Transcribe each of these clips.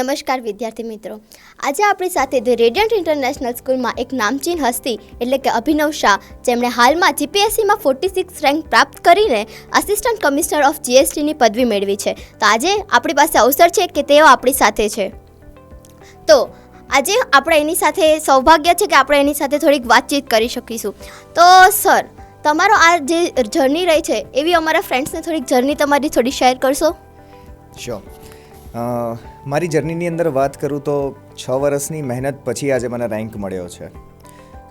નમસ્કાર વિદ્યાર્થી મિત્રો. આજે આપણી સાથે ધ રેડિયન્ટ ઇન્ટરનેશનલ સ્કૂલમાં એક નામચીન હસ્તી, એટલે કે અભિનવ શાહ, જેમણે હાલમાં જીપીએસસીમાં ફોર્ટી સિક્સ રેન્ક પ્રાપ્ત કરીને આસિસ્ટન્ટ કમિશનર ઓફ જીએસટીની પદવી મેળવી છે. તો આજે આપણી પાસે અવસર છે કે તેઓ આપણી સાથે છે. તો આજે આપણે એની સાથે સૌભાગ્ય છે કે આપણે એની સાથે થોડીક વાતચીત કરી શકીશું. તો સર, તમારો આ જે જર્ની રહી છે, એવી અમારા ફ્રેન્ડ્સને થોડીક જર્ની તમારી થોડી શેર કરશો? શ્યોર મારી જર્નીની અંદર વાત કરું તો છ વર્ષની મહેનત પછી આજે મને રેન્ક મળ્યો છે.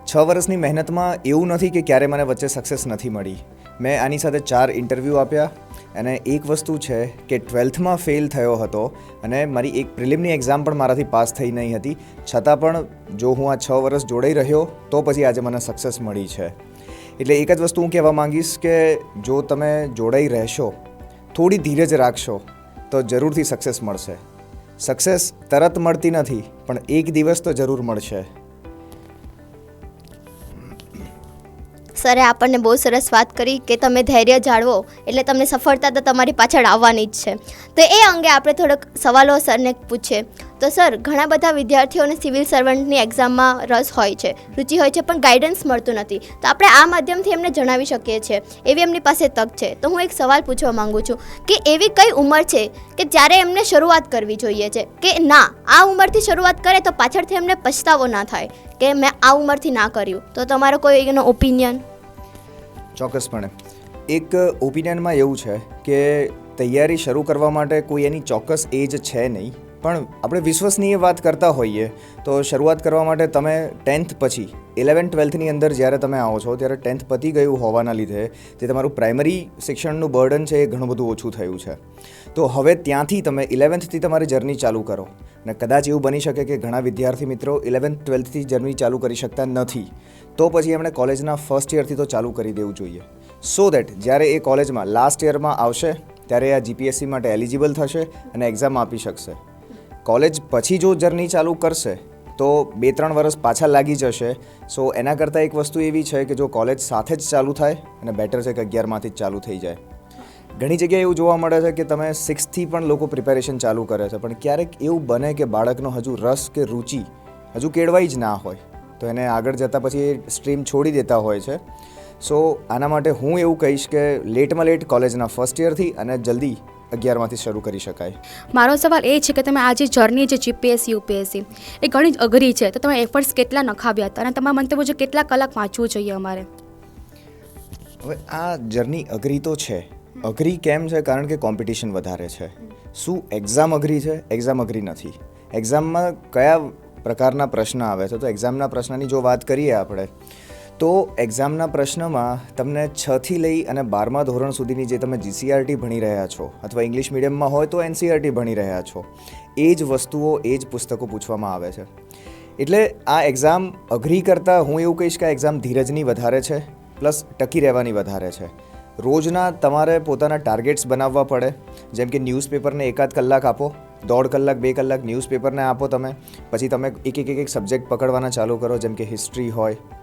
છ વર્ષની મહેનતમાં એવું નથી કે ક્યારે મને વચ્ચે સક્સેસ નથી મળી. મેં આની સાથે ચાર ઇન્ટરવ્યૂ આપ્યા અને એક વસ્તુ છે કે ટ્વેલ્થમાં ફેલ થયો હતો અને મારી એક પ્રિલિમની એક્ઝામ પણ મારાથી પાસ થઈ નહીં હતી. છતાં પણ જો હું આ છ વર્ષ જોડાઈ રહ્યો તો પછી આજે મને સક્સેસ મળી છે. એટલે એક જ વસ્તુ હું કહેવા માંગીશ કે જો તમે જોડાઈ રહેશો, થોડી ધીરજ રાખશો, તો જરૂરથી સક્સેસ મળશે. સક્સેસ તરત મળતી નથી, પણ એક દિવસ તો જરૂર મળશે. સરે, આપણને બહુ સરસ વાત કરી કે તમે ધૈર્ય જાળવો, એટલે તમને સફળતા તો તમારી પાછળ આવવાની જ છે. તો એ અંગે આપણે થોડોક સવાલો સરને પૂછીએ. તો સર, ઘણા બધા વિદ્યાર્થીઓને સિવિલ સર્વન્ટની એક્ઝામમાં રસ હોય છે, રુચિ હોય છે, પણ ગાઈડન્સ મળતું નથી. તો આપણે આ માધ્યમથી એમને જણાવી શકીએ છીએ. એવી એમની પાસે તક છે. તો હું એક સવાલ પૂછવા માંગુ છું કે એવી કઈ ઉંમર છે કે જ્યારે એમને શરૂઆત કરવી જોઈએ છે? કે ના, આ ઉંમરથી શરૂઆત કરે તો પાછળથી એમને પછતાવો ના થાય કે મેં આ ઉંમરથી ના કર્યું. તો તમારો કોઈ એનો ઓપિનિયન ચોક્કસપણે. એક ઓપિનિયનમાં એવું છે કે તૈયારી શરૂ કરવા માટે કોઈ એની ચોક્કસ એજ છે નહીં. પણ આપણે વિશ્વસનીય વાત કરતા હોઈએ, તો શરૂઆત કરવા માટે તમે ટેન્થ પછી ઇલેવન ટ્વેલ્થની અંદર જ્યારે તમે આવો છો, ત્યારે ટેન્થ પતી ગયું હોવાના લીધે, જે તમારું પ્રાઇમરી શિક્ષણનું બર્ડન છે એ ઘણું બધું ઓછું થયું છે. તો હવે ત્યાંથી તમે ઇલેવન્થથી તમારી જર્ની ચાલુ કરો. અને કદાચ એવું બની શકે કે ઘણા વિદ્યાર્થી મિત્રો ઇલેવન્થ ટ્વેલ્થથી જર્ની ચાલુ કરી શકતા નથી. તો પછી એમણે કોલેજના ફર્સ્ટ યરથી તો ચાલુ કરી દેવું જોઈએ. સો દેટ જ્યારે એ કોલેજમાં લાસ્ટ યરમાં આવશે, ત્યારે આ જીપીએસસી માટે એલિજિબલ થશે અને એક્ઝામ આપી શકશે. કોલેજ પછી જો જર્ની ચાલુ કરશે, તો બે ત્રણ વર્ષ પાછા લાગી જશે. સો એના કરતાં એક વસ્તુ એવી છે કે જો કોલેજ સાથે જ ચાલુ થાય, અને બેટર છે કે અગિયારમાંથી જ ચાલુ થઈ જાય. ઘણી જગ્યાએ એવું જોવા મળે છે કે તમે સિક્સથી પણ લોકો પ્રિપેરેશન ચાલુ કરે છે, પણ ક્યારેક એવું બને કે બાળકનો હજુ રસ કે રુચિ હજુ કેળવાઈ જ ના હોય. તો એને આગળ જતાં પછી સ્ટ્રીમ છોડી દેતા હોય છે. સો આના માટે હું એવું કહીશ કે લેટમાં લેટ કોલેજના ફર્સ્ટ યરથી અને જલ્દી અગિયારમાંથી શરૂ કરી શકાય. મારો સવાલ એ છે કે તમે આ જે જર્ની છે જીપીએસસી યુપીએસસી એ ઘણી જ અઘરી છે. તો તમે એફર્ટ્સ કેટલા નખાવ્યા હતા? અને તમારા મંતવ્ય મુજબ કેટલા કલાક વાંચવું જોઈએ અમારે? હવે આ જર્ની અઘરી તો છે. અઘરી કેમ છે? કારણ કે કોમ્પિટિશન વધારે છે. શું એક્ઝામ અઘરી છે? એક્ઝામ અઘરી નથી. એક્ઝામમાં કયા પ્રકારના પ્રશ્ન આવે છે? તો એક્ઝામના પ્રશ્નની જો વાત કરીએ આપણે તો એક્ઝામના પ્રશ્નમાં તમને છથી લઈ અને બારમા ધોરણ સુધીની જે તમે જીસીઆરટી ભણી રહ્યા છો અથવા ઇંગ્લિશ મીડિયમમાં હોય તો એનસીઆરટી ભણી રહ્યા છો, એ જ વસ્તુઓ, એ જ પુસ્તકો પૂછવામાં આવે છે. એટલે આ એક્ઝામ અઘરી કરતાં હું એવું કહીશ કે આ એક્ઝામ ધીરજની વધારે છે, પ્લસ ટકી રહેવાની વધારે છે. રોજના તમારે પોતાના ટાર્ગેટ્સ બનાવવા પડે, જેમ કે ન્યૂઝપેપરને એકાદ કલાક આપો, દોઢ કલાક, બે કલાક ન્યૂઝપેપરને આપો તમે, પછી તમે એક એક એક એક સબ્જેક્ટ પકડવાના ચાલુ કરો, જેમ કે હિસ્ટ્રી હોય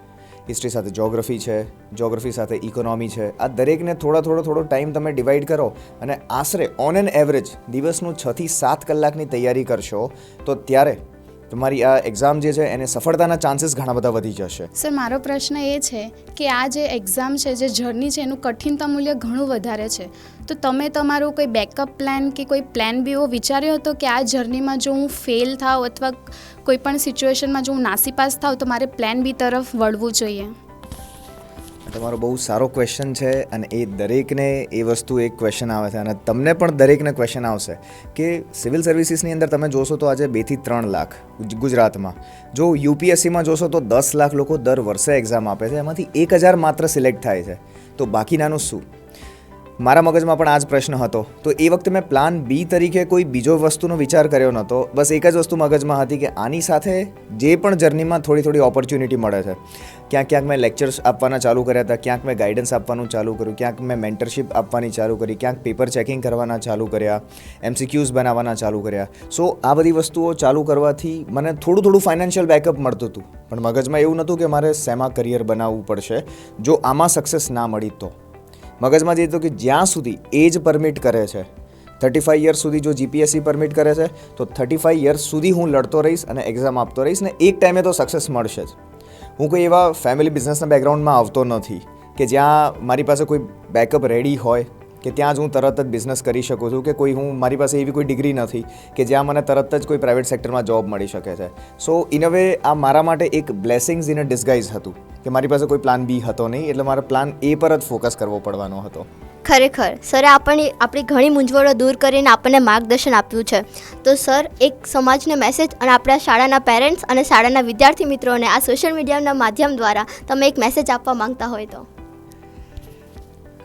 હિસ્ટ્રી સાથે જોગ્રાફી છે જ્યોગ્રફી સાથે ઇકોનોમી છે. આ દરેકને થોડા થોડો થોડો ટાઈમ તમે ડિવાઈડ કરો અને આશરે ઓન એન એવરેજ દિવસનું છથી સાત કલાકની તૈયારી કરશો, તો ત્યારે તમારી આ એક્ઝામ જે છે એને સફળતાના ચાન્સીસ ઘણા બધા વધી જશે. સર મારો પ્રશ્ન એ છે કે આ જે એક્ઝામ છે, જે જર્ની છે, એનું કઠિનતા મૂલ્ય ઘણું વધારે છે. તો તમે તમારું કોઈ બેકઅપ પ્લાન કે કોઈ પ્લાન બી એવો વિચાર્યો હતો કે આ જર્નીમાં જો હું ફેલ થાઉં અથવા કોઈ પણ સિચ્યુએશનમાં જો હું નાસીપાસ થાઉં તો મારે પ્લાન બી તરફ વળવું જોઈએ? તમારો બહુ સારો ક્વેશ્ચન છે અને એ દરેકને એ વસ્તુ એક ક્વેશ્ચન આવે છે અને તમને પણ દરેકને ક્વેશ્ચન આવશે કે સિવિલ સર્વિસીસની અંદર તમે જોશો તો આજે બેથી ત્રણ લાખ ગુજરાતમાં. જો યુપીએસસીમાં જોશો તો દસ લાખ લોકો દર વર્ષે એક્ઝામ આપે છે, એમાંથી એક હજાર માત્ર સિલેક્ટ થાય છે. તો બાકીનાનું શું? મારા મગજમાં પણ આ જ પ્રશ્ન હતો. તો એ વખતે મેં પ્લાન બી તરીકે કોઈ બીજો વસ્તુનો વિચાર કર્યો નહોતો. બસ એક જ વસ્તુ મગજમાં હતી કે આની સાથે જે પણ જર્નીમાં થોડી થોડી ઓપોર્ચ્યુનિટી મળે છે. ક્યાંક ક્યાંક મેં લેક્ચર્સ આપવાના ચાલુ કર્યા હતા, ક્યાંક મેં ગાઈડન્સ આપવાનું ચાલુ કર્યું, ક્યાંક મેં મેન્ટરશિપ આપવાની ચાલુ કરી, ક્યાંક પેપર ચેકિંગ કરવાના ચાલુ કર્યા એમસીક્યુઝ બનાવવાના ચાલુ કર્યા. સો આ બધી વસ્તુઓ ચાલુ કરવાથી મને થોડું થોડું ફાઇનાન્શિયલ બેકઅપ મળતું હતું. પણ મગજમાં એવું નહોતું કે મારે શેમાં કરિયર બનાવવું પડશે. જો આમાં સક્સેસ ના મળી તો. મગજમાં જે તો કે જ્યાં સુધી એજ પરમિટ કરે છે થર્ટી ફાઈવ યર્સ સુધી જો જીપીએસસી પરમિટ કરે છે, તો થર્ટી ફાઈવ યર્સ સુધી હું લડતો રહીશ અને એક્ઝામ આપતો રહીશ ને એક ટાઈમે તો સક્સેસ મળશે જ. હું કોઈ એવા ફેમિલી બિઝનેસના બેકગ્રાઉન્ડમાં આવતો નથી કે જ્યાં મારી પાસે કોઈ બેકઅપ રેડી હોય કે ત્યાં જ હું તરત જ બિઝનેસ કરી શકું છું કે કોઈ હું મારી પાસે એવી કોઈ ડિગ્રી નથી કે જ્યાં મને તરત જ કોઈ પ્રાઇવેટ સેક્ટરમાં જોબ મળી શકે છે. સો ઇન અ વે આ મારા માટે એક બ્લેસિંગ્સ ઇન અ ડિસગાઇઝ હતું કે મારી પાસે કોઈ પ્લાન બી હતો નહીં, એટલે મારે પ્લાન એ પર જ ફોકસ કરવો પડવાનો હતો. ખરેખર સરે આપણે, આપણી ઘણી મૂંઝવણો દૂર કરીને આપણને માર્ગદર્શન આપ્યું છે. તો સર એક સમાજને મેસેજ અને આપણા શાળાના પેરેન્ટ્સ અને શાળાના વિદ્યાર્થી મિત્રોને આ સોશિયલ મીડિયાના માધ્યમ દ્વારા તમે એક મેસેજ આપવા માંગતા હોય તો.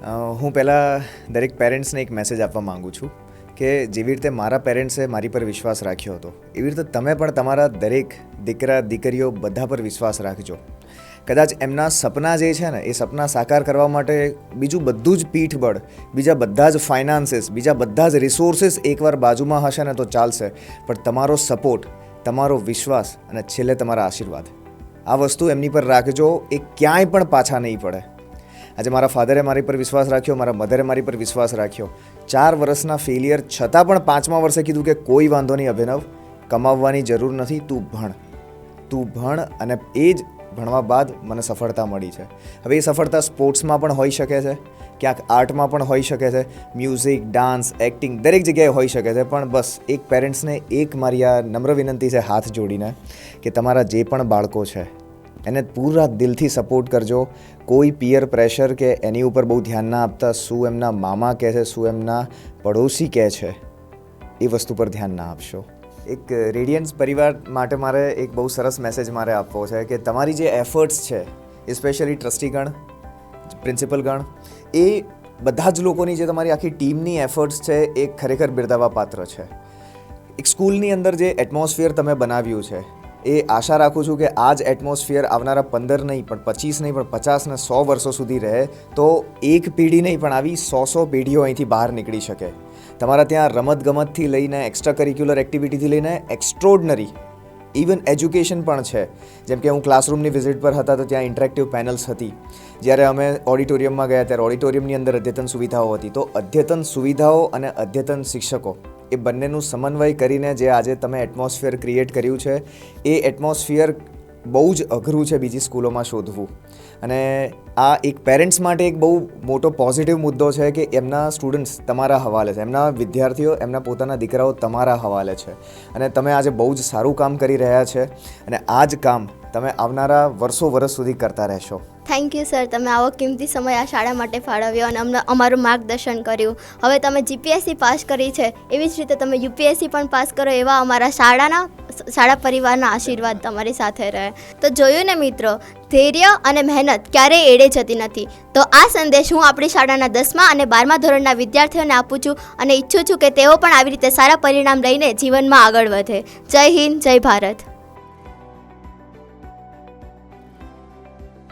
હું પહેલાં દરેક પેરેન્ટ્સને એક મેસેજ આપવા માગું છું કે જેવી રીતે મારા પેરેન્ટ્સે મારી પર વિશ્વાસ રાખ્યો હતો, એવી રીતે તમે પણ તમારા દરેક દીકરા, દીકરીઓ બધા પર વિશ્વાસ રાખજો. કદાચ એમના સપના જે છે ને, એ સપના સાકાર કરવા માટે બીજું બધું જ પીઠબળ, બીજા બધા જ ફાઇનાન્સીસ બીજા બધા જ રિસોર્સિસ એકવાર બાજુમાં હશે ને તો ચાલશે, પણ તમારો સપોર્ટ તમારો વિશ્વાસ અને છેલ્લે તમારા આશીર્વાદ. આ વસ્તુ એમની પર રાખજો, એ ક્યાંય પણ પાછા નહીં પડે. આજે મારા ફાધરે મારી પર વિશ્વાસ રાખ્યો, મારા મધરે મારી પર વિશ્વાસ રાખ્યો. ચાર વર્ષના ફેલિયર છતાં પણ પાંચમા વર્ષે કીધું કે કોઈ વાંધો નહીં અભિનવ, કમાવવાની જરૂર નથી, તું ભણ. તું ભણ અને એ જ ભણવા બાદ મને સફળતા મળી છે. હવે એ સફળતા સ્પોર્ટ્સમાં પણ હોઈ શકે છે, ક્યાંક આર્ટમાં પણ હોઈ શકે છે, મ્યુઝિક, ડાન્સ, એક્ટિંગ દરેક જગ્યાએ હોઈ શકે છે, પણ બસ એક પેરેન્ટ્સને એક મારી આ નમ્ર વિનંતી છે હાથ જોડીને કે તમારા જે પણ બાળકો છે એને પૂરા દિલથી સપોર્ટ કરજો. કોઈ પિયર પ્રેશર કે એની ઉપર બહુ ધ્યાન ના આપતા શું એમના મામા કહે છે, શું એમના પડોશી કહે છે, એ વસ્તુ પર ધ્યાન ના આપશો. એક રેડિયન્સ પરિવાર માટે મારે એક બહુ સરસ મેસેજ મારે આપવો છે કે તમારી જે એફર્ટ્સ છે સ્પેશિયલી ટ્રસ્ટીગણ, પ્રિન્સિપલગણ, એ બધા જ લોકોની જે તમારી આખી ટીમની એફર્ટ્સ છે, એ ખરેખર બિરદાવવા પાત્ર છે. એક સ્કૂલની અંદર જે એટમોસ્ફિયર તમે બનાવ્યું છે એ આશા રાખું છું કે આ જ એટમોસ્ફિયર આવનારા પંદર નહીં, પણ પચીસ નહીં, પણ પચાસ ને સો વર્ષો સુધી રહે તો એક પેઢી નહીં, પણ આવી સો સો પેઢીઓ અહીંથી બહાર નીકળી શકે. તમારા ત્યાં રમતગમતથી લઈને એક્સ્ટ્રા કરિક્યુલર એક્ટિવિટીથી લઈને એક્સ્ટ્રોડનરી ઇવન એજ્યુકેશન પણ છે. જેમ કે હું ક્લાસરૂમની વિઝિટ પર હતા તો ત્યાં ઇન્ટરેક્ટિવ પેનલ્સ હતી. જ્યારે અમે ઓડિટોરિયમમાં ગયા ત્યારે ઓડિટોરિયમની અંદર અદ્યતન સુવિધાઓ હતી. તો અદ્યતન સુવિધાઓ અને અદ્યતન શિક્ષકો એ બંનેનું સમન્વય કરીને જે આજે તમે એટમોસ્ફિયર ક્રિએટ કર્યું છે, એ એટમોસ્ફિયર બહુ જ અઘરું છે બીજી સ્કૂલોમાં શોધવું. અને આ એક પેરેન્ટ્સ માટે એક બહુ મોટો પોઝિટિવ મુદ્દો છે કે એમના સ્ટુડન્ટ્સ તમારા હવાલે છે. એમના વિદ્યાર્થીઓ, એમના પોતાના દીકરાઓ તમારા હવાલે છે. અને તમે આજે બહુ જ સારું કામ કરી રહ્યા છે અને આ જ કામ તમે આવનારા વર્ષો વર્ષ સુધી કરતા રહેશો. થેન્ક યુ સર તમે આવો કિંમતી સમય આ શાળા માટે ફાળવ્યો અને અમને અમારું માર્ગદર્શન કર્યું. હવે તમે જીપીએસસી પાસ કરી છે. એવી જ રીતે તમે યુપીએસસી પણ પાસ કરો એવા અમારા શાળાના, શાળા પરિવારના આશીર્વાદ તમારી સાથે રહે. તો જોયું ને મિત્રો, ધૈર્ય અને મહેનત ક્યારેય એડે જતી નથી. તો આ સંદેશ હું આપણી શાળાના દસમા અને બારમા ધોરણના વિદ્યાર્થીઓને આપું છું અને ઈચ્છું છું કે તેઓ પણ આવી રીતે સારા પરિણામ લઈને જીવનમાં આગળ વધે. જય હિન્દ, જય ભારત.